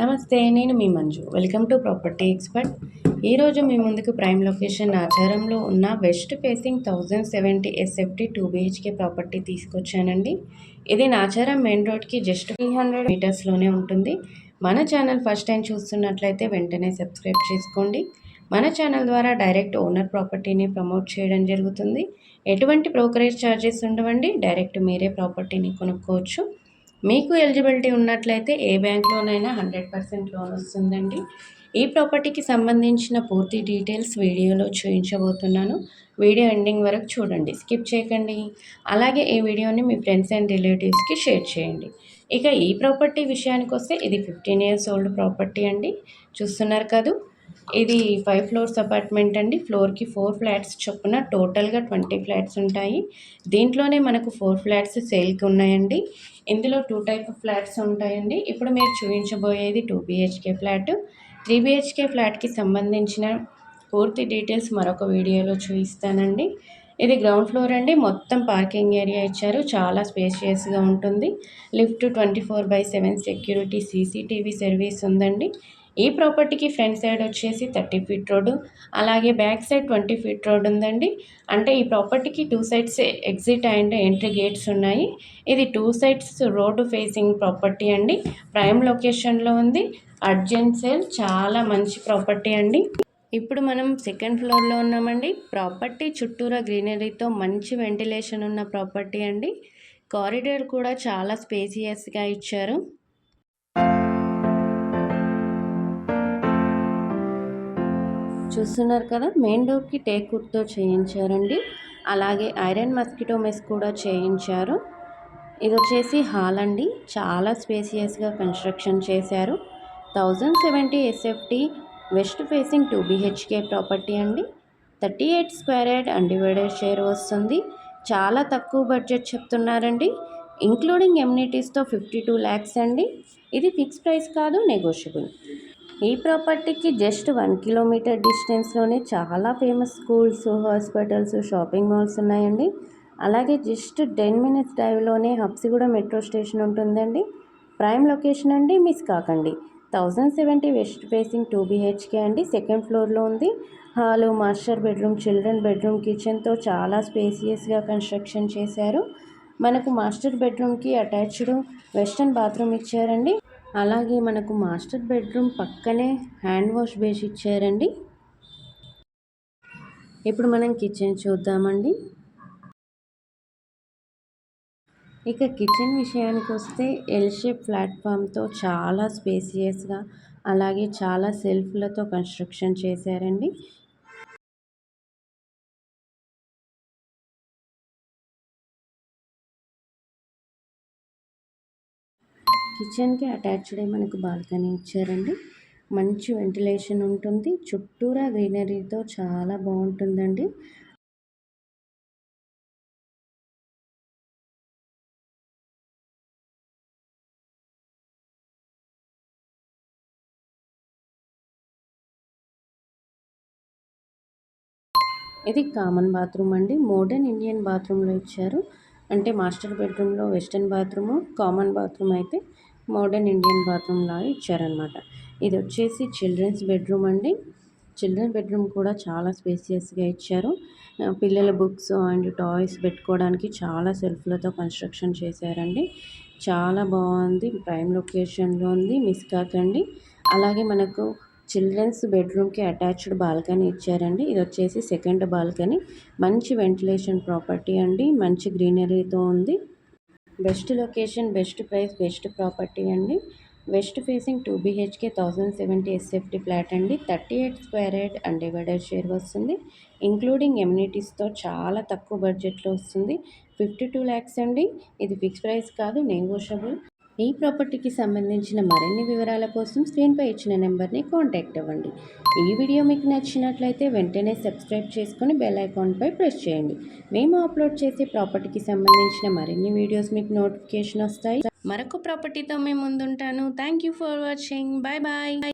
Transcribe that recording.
నమస్తే నేను మీ Manju. Welcome to property expert. ఈరోజు మీ ముందుకు ప్రైమ్ లొకేషన్ ఆచారంలో ఉన్న west facing thousand seventy SFT two BHK property తీసుకొచ్చానండి. ఇది నాచారం మెయిన్ రోడ్కి జస్ట్ త్రీ హండ్రెడ్ మీటర్స్లోనే ఉంటుంది. మన ఛానల్ ఫస్ట్ టైం చూస్తున్నట్లయితే వెంటనే సబ్స్క్రైబ్ చేసుకోండి. మన ఛానల్ ద్వారా డైరెక్ట్ ఓనర్ ప్రాపర్టీని ప్రమోట్ చేయడం జరుగుతుంది. ఎటువంటి బ్రోకరేజ్ ఛార్జెస్ ఉండవండి. డైరెక్ట్ మీరే ప్రాపర్టీని కొనుక్కోవచ్చు. మీకు ఎలిజిబిలిటీ ఉన్నట్లయితే ఏ బ్యాంక్లోనైనా హండ్రెడ్ పర్సెంట్ లోన్ వస్తుందండి. ఈ ప్రాపర్టీకి సంబంధించిన పూర్తి డీటెయిల్స్ వీడియోలో చూపించబోతున్నాను. వీడియో ఎండింగ్ వరకు చూడండి. స్కిప్ చేయకండి. అలాగే ఈ వీడియోని మీ ఫ్రెండ్స్ అండ్ రిలేటివ్స్కి షేర్ చేయండి. ఇక ఈ ప్రాపర్టీ విషయానికి వస్తే ఇది ఫిఫ్టీన్ ఇయర్స్ ఓల్డ్ ప్రాపర్టీ అండి. చూస్తున్నారు కదూ? ఇది ఫైవ్ ఫ్లోర్స్ అపార్ట్మెంట్ అండి. ఫ్లోర్కి ఫోర్ ఫ్లాట్స్ చొప్పున టోటల్గా ట్వంటీ ఫ్లాట్స్ ఉంటాయి. దీంట్లోనే మనకు ఫోర్ ఫ్లాట్స్ సేల్కి ఉన్నాయండి. ఇందులో టూ టైప్ ఫ్లాట్స్ ఉంటాయండి. ఇప్పుడు మీరు చూపించబోయేది two BHK flat three BHK ఫ్లాట్కి సంబంధించిన పూర్తి డీటెయిల్స్ మరొక వీడియోలో చూపిస్తానండి. ఇది గ్రౌండ్ ఫ్లోర్ అండి. మొత్తం పార్కింగ్ ఏరియా ఇచ్చారు. చాలా స్పేషియస్గా ఉంటుంది. Lift twenty four by seven security CCTV service ఉందండి. ఈ ప్రాపర్టీకి ఫ్రంట్ సైడ్ వచ్చేసి థర్టీ ఫీట్ రోడ్డు అలాగే back side twenty feet road ఉందండి. అంటే ఈ ప్రాపర్టీకి two sides exit and entry gates ఉన్నాయి. ఇది two sides road facing property అండి. ప్రైమ్ లొకేషన్లో ఉంది. అర్జెంట్ సేల్ చాలా మంచి ప్రాపర్టీ అండి. ఇప్పుడు మనం సెకండ్ ఫ్లోర్లో ఉన్నామండి. ప్రాపర్టీ చుట్టూరా గ్రీనరీతో మంచి వెంటిలేషన్ ఉన్న ప్రాపర్టీ అండి. కారిడార్ కూడా చాలా స్పేసియస్గా ఇచ్చారు. చూస్తున్నారు కదా మెయిన్ డోర్కి టేక్ వుడ్తో చేయించారండి. అలాగే ఐరన్ మస్కిటో మెస్ కూడా చేయించారు. ఇది వచ్చేసి హాల్ అండి. చాలా స్పేసియస్గా కన్స్ట్రక్షన్ చేశారు. Thousand seventy SFT west facing two BHK property అండి. Thirty eight square yard undivided share వస్తుంది. చాలా తక్కువ బడ్జెట్ చెప్తున్నారండి. ఇంక్లూడింగ్ ఎమ్యూనిటీస్తో ఫిఫ్టీ టూ ల్యాక్స్ అండి. ఇది ఫిక్స్ ప్రైస్ కాదు నెగోషియబుల్. ఈ ప్రాపర్టీకి జస్ట్ వన్ కిలోమీటర్ డిస్టెన్స్లోనే చాలా famous schools hospitals shopping malls ఉన్నాయండి. అలాగే జస్ట్ టెన్ మినిట్స్ డ్రైవ్లోనే హబ్సిగూడ మెట్రో స్టేషన్ ఉంటుందండి. ప్రైమ్ లొకేషన్ అండి మిస్ కాకండి. Thousand seventy west facing two BHK అండి. సెకండ్ ఫ్లోర్లో ఉంది. Hall master bedroom children bedroom కిచెన్తో చాలా స్పేసియస్గా కన్స్ట్రక్షన్ చేశారు. మనకు మాస్టర్ బెడ్రూమ్కి అటాచ్డ్ వెస్టర్న్ బాత్రూమ్ ఇచ్చారండి. అలాగే మనకు మాస్టర్ బెడ్రూమ్ పక్కనే హ్యాండ్ వాష్ బేస్ ఇచ్చారండి. ఇప్పుడు మనం కిచెన్ చూద్దామండి. ఇక కిచెన్ విషయానికి వస్తే ఎల్ షేప్ ప్లాట్ఫామ్తో చాలా స్పేసియస్గా అలాగే చాలా సెల్ఫ్లతో కన్స్ట్రక్షన్ చేశారండి. కిచెన్కి అటాచ్డ్ మనకు బాల్కనీ ఇచ్చారండి. మంచి వెంటిలేషన్ ఉంటుంది. చుట్టూరా గ్రీనరీతో చాలా బాగుంటుందండి. ఇది కామన్ బాత్రూమ్ అండి. మోడర్న్ ఇండియన్ బాత్రూంలో ఇచ్చారు. అంటే మాస్టర్ బెడ్రూమ్లో వెస్ట్రన్ బాత్రూము కామన్ బాత్రూమ్ అయితే మోడర్న్ ఇండియన్ బాత్రూమ్ లాగా ఇచ్చారనమాట ఇది వచ్చేసి చిల్డ్రన్స్ బెడ్రూమ్ అండి. చిల్డ్రన్ బెడ్రూమ్ కూడా చాలా స్పేసియస్గా ఇచ్చారు. పిల్లల బుక్స్ అండ్ టాయ్స్ పెట్టుకోవడానికి చాలా సెల్ఫ్లతో కన్స్ట్రక్షన్ చేశారండి. చాలా బాగుంది. ప్రైమ్ లొకేషన్లో ఉంది. మిస్ కాకండి. అలాగే మనకు చిల్డ్రన్స్ బెడ్రూమ్కి అటాచ్డ్ బాల్కనీ ఇచ్చారండి. ఇది వచ్చేసి సెకండ్ బాల్కనీ. మంచి వెంటిలేషన్ ప్రాపర్టీ అండి. మంచి గ్రీనరీతో ఉంది. Best location best price best property అండి. West facing two BHK thousand seventy SFT flat అండి. Thirty eight square yard undivided share వస్తుంది. ఇంక్లూడింగ్ ఎమ్యూనిటీస్తో చాలా తక్కువ బడ్జెట్లో వస్తుంది. ఫిఫ్టీ టూ ల్యాక్స్ అండి. ఇది ఫిక్స్ ప్రైస్ కాదు నెగోషియబుల్. ఈ ప్రాపర్టీకి సంబంధించిన మరిన్ని వివరాల కోసం స్క్రీన్పై ఇచ్చిన నెంబర్ని కాంటాక్ట్ అవ్వండి. ఈ వీడియో మీకు నచ్చినట్లయితే వెంటనే సబ్స్క్రైబ్ చేసుకుని బెల్ ఐకాన్పై ప్రెస్ చేయండి. మేము అప్లోడ్ చేసే ప్రాపర్టీకి సంబంధించిన మరిన్ని వీడియోస్ మీకు నోటిఫికేషన్ వస్తాయి. మరొక ప్రాపర్టీతో మేము ముందుంటాను. Thank you for watching bye bye